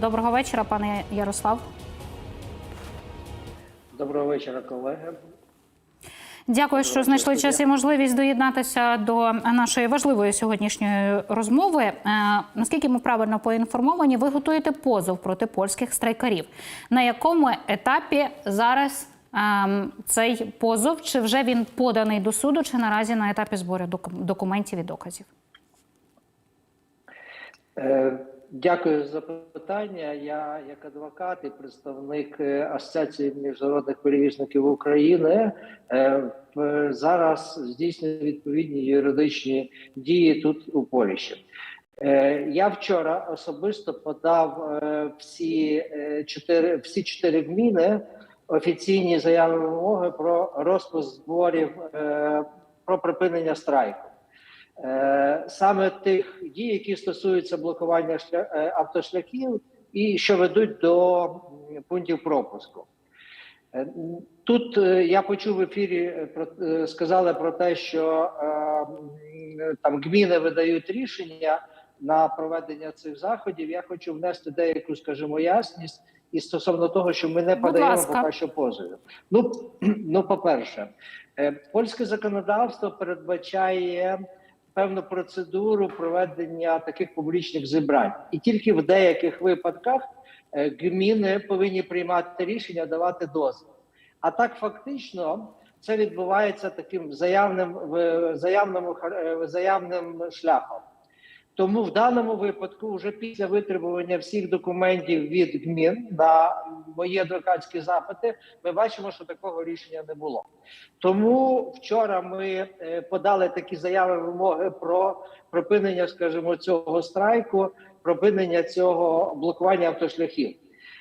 Доброго вечора, пане Ярослав. Доброго вечора, колеги. Дякую, що знайшли час і можливість доєднатися до нашої важливої сьогоднішньої розмови. Е, наскільки ми правильно поінформовані, ви готуєте позов проти польських страйкарів. На якому етапі зараз ем, цей позов? Чи вже він поданий до суду, чи наразі на етапі збору документів і доказів? Е, Дякую за питання. Я як адвокат і представник е, Асоціації міжнародних перевізників України е, зараз здійснюю відповідні юридичні дії тут у Польщі. Е, Я вчора особисто подав всі чотири всі чотири гміни офіційні заяви вимоги про розпуск зборів про припинення страйку. Е, саме тих дій, які стосуються блокування е, автошляхів і що ведуть до пунктів пропуску. Е, Тут я почув в ефірі сказали про те, що там гміни видають рішення на проведення цих заходів. Я хочу внести деяку, скажімо, ясність і стосовно того, що ми не подаємо поки що позовів. Ну, ну, по-перше, е, польське законодавство передбачає певну процедуру проведення таких публічних зібрань, і тільки в деяких випадках е, гміни повинні приймати рішення давати дозвіл. А так фактично це відбувається таким заявним заявним, е, заявним шляхом. Тому в даному випадку, вже після витребування всіх документів від гмін на мої адвокатські запити, ми бачимо, що такого рішення не було. Тому вчора ми е, подали такі заяви вимоги про припинення, скажімо, цього страйку, припинення цього блокування автошляхів.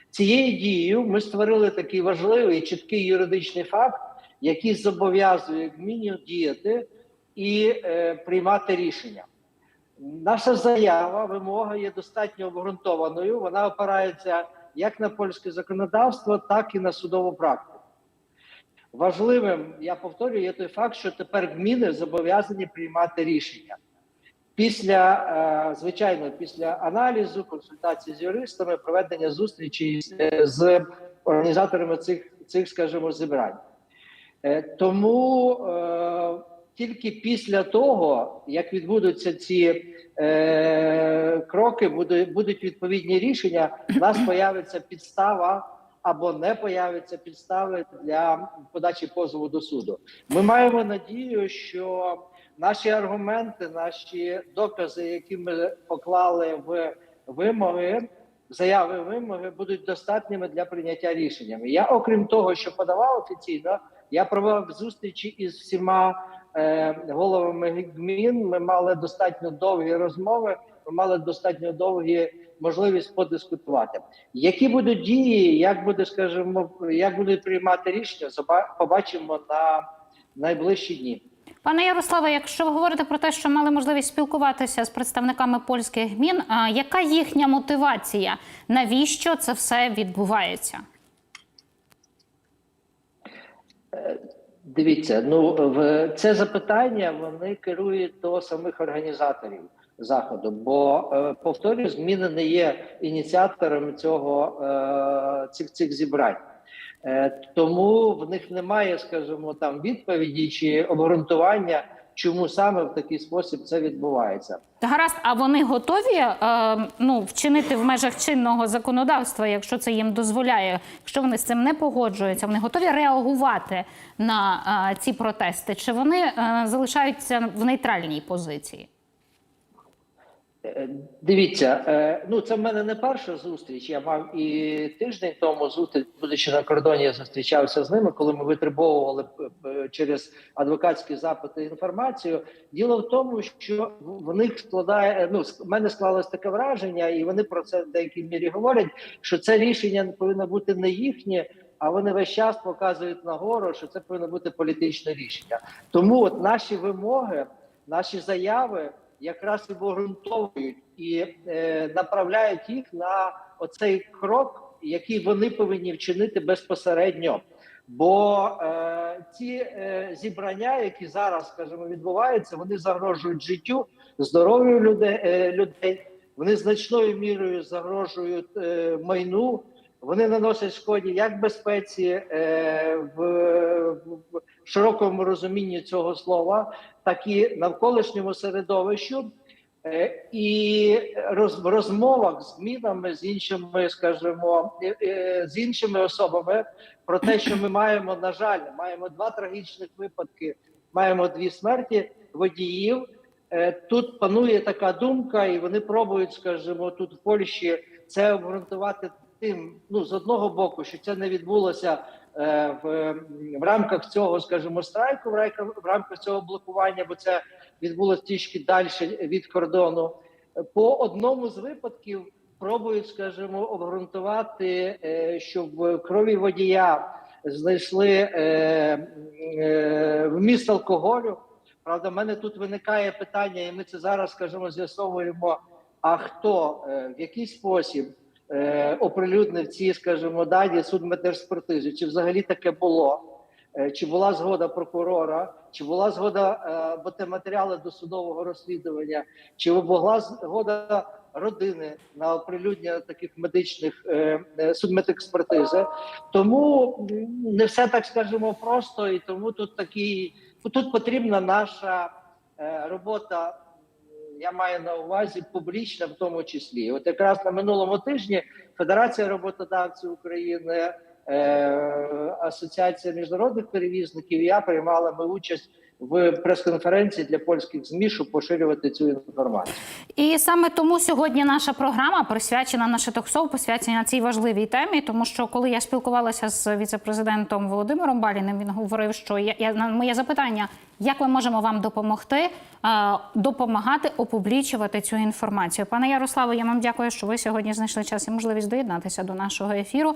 Цією дією ми створили такий важливий чіткий юридичний факт, який зобов'язує гмінів діяти і е, приймати рішення. Наша заява, вимога є достатньо обґрунтованою. Вона опирається як на польське законодавство, так і на судову практику. Важливим, я повторюю, є той факт, що тепер гміни зобов'язані приймати рішення. Після, е, звичайно, після аналізу, консультації з юристами, проведення зустрічі з, е, організаторами цих, цих, скажімо, зібрань. Е, Тому тільки після того, як відбудуться ці е, кроки, буде, будуть відповідні рішення, у нас появиться підстава або не появиться підстави для подачі позову до суду. Ми маємо надію, що наші аргументи, наші докази, які ми поклали в вимоги, заяви вимоги, будуть достатніми для прийняття рішення. Я, окрім того, що подавав офіційно, я провів зустрічі із всіма головами гмін. Ми мали достатньо довгі розмови. Ми мали достатньо довгі можливість подискутувати. Які будуть дії, як буде, скажімо, як будуть приймати рішення, побачимо на найближчі дні. Пане Ярославе, якщо ви говорите про те, що мали можливість спілкуватися з представниками польських гмін, а яка їхня мотивація? Навіщо це все відбувається? Дивіться, ну в це запитання вони керують до самих організаторів заходу. Бо е, повторюю, зміни не є ініціаторами цього е, цих цих зібрань. Е, тому в них немає, скажімо, там відповіді чи обґрунтування, чому саме в такий спосіб це відбувається. Гаразд, а вони готові е, ну, вчинити в межах чинного законодавства, якщо це їм дозволяє, якщо вони з цим не погоджуються, вони готові реагувати на е, ці протести? Чи вони е, залишаються в нейтральній позиції? Е, Дивіться, е, ну це в мене не перша зустріч. Я мав і тиждень тому зустріч, будучи на кордоні, я зустрічався з ними, коли ми витребовували е, через адвокатські запити інформацію. Діло в тому, що в них складає ну в мене склалось таке враження, і вони про це в деякій мірі говорять. Що це рішення повинно бути не їхнє. А вони весь час показують нагору, що це повинно бути політичне рішення. Тому от наші вимоги, наші заяви якраз і обґрунтовують і е, направляють їх на оцей крок, який вони повинні вчинити безпосередньо. Бо е, ці е, зібрання, які зараз, скажімо, відбуваються, вони загрожують життю, здоров'ю людей, е, людей вони значною мірою загрожують е, майну. Вони наносять шкоді як безпеці е, в, в широкому розумінні цього слова, так і навколишньому середовищу. Е, І роз, в розмовах з змінами з іншими, скажімо, е, е, з іншими особами про те, що ми маємо, на жаль, маємо два трагічних випадки, маємо дві смерті водіїв. Е, Тут панує така думка, і вони пробують, скажімо, тут в Польщі це обґрунтувати тим, ну з одного боку, що це не відбулося е, в, в рамках цього, скажімо, страйку, в рамках, в рамках цього блокування, бо це відбулося трішки далі від кордону. По одному з випадків пробують, скажімо, обґрунтувати, е, що в крові водія знайшли е, е, вміст алкоголю. Правда, в мене тут виникає питання, і ми це зараз, скажімо, з'ясовуємо. А хто е, в який спосіб е, оприлюднив ці, скажімо, дані судмедекспертизи? Чи взагалі таке було? Е, Чи була згода прокурора, чи була згода е, бо те матеріали досудового розслідування, чи була згода родини на оприлюднення таких медичних е, судмедекспертизи? Тому не все так скажімо просто, і тому тут такий тут потрібна наша робота. Я маю на увазі публічна, в тому числі. От якраз на минулому тижні Федерація роботодавців України, е, Асоціація міжнародних перевізників. Я приймала ми участь в прес-конференції для польських ЗМІ, щоб поширювати цю інформацію. І саме тому сьогодні наша програма присвячена наше токсов, посвячена цій важливій темі. Тому що коли я спілкувалася з віцепрезидентом Володимиром Баліним, він говорив, що я, я на моє запитання, як ми можемо вам допомогти, е, допомагати опублічувати цю інформацію. Пане Ярославе, я вам дякую, що ви сьогодні знайшли час і можливість доєднатися до нашого ефіру.